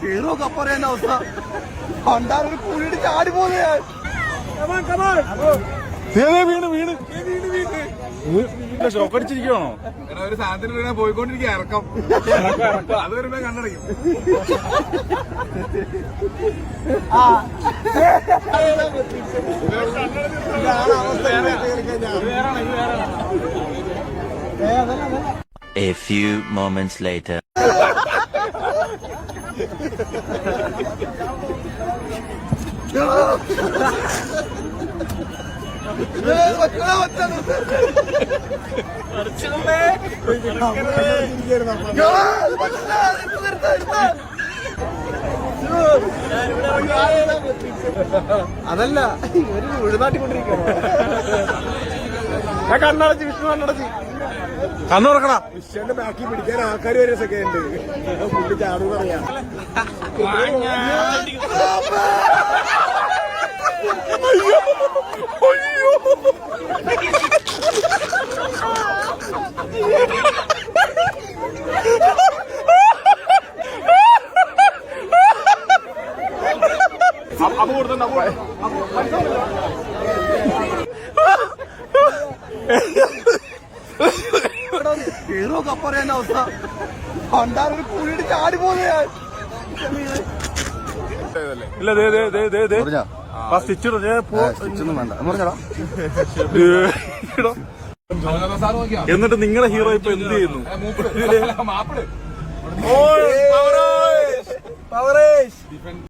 Hero കപ്പറേന്റെ അവസ്ഥ പണ്ടാരൊരു കുഴിയിട്ട് ചാടി പോകുന്ന വീണ് വീണ് ഷോക്ക് അടിച്ചിരിക്കണോ ഒരു സാധനത്തിന് വീണാ പോയിക്കൊണ്ടിരിക്കുക ഇറക്കം അത് വരുമ്പോ കണ്ണടയ്ക്കും A few moments later. അതല്ല ഇവർ ഉഴുതാട്ടിക്കൊണ്ടിരിക്കുന്നു കണ്ണടച്ച് വിഷ്ണു കണ്ണടച്ച്. കണ്ണുറക്കണ വിഷ്ണുന്റെ ബാക്കി പിടിക്കാൻ ആൾക്കാർ വരെ സെക്കൻഡ് പുള്ളി ചാടു പറയാ. അപ്പൊ കൊടുത്തണ്ട ഹീറോ അവസ്ഥ. പണ്ടാരൊരു ചാടി ഇല്ല ദേ ദേ ദേ ദേ ദേ? ആ സ്റ്റിച്ച് സ്റ്റിച്ചൊന്നും വേണ്ട. പറഞ്ഞോടാ. എന്നിട്ട് നിങ്ങളെ ഹീറോ ഇപ്പൊ എന്ത് ചെയ്യുന്നു?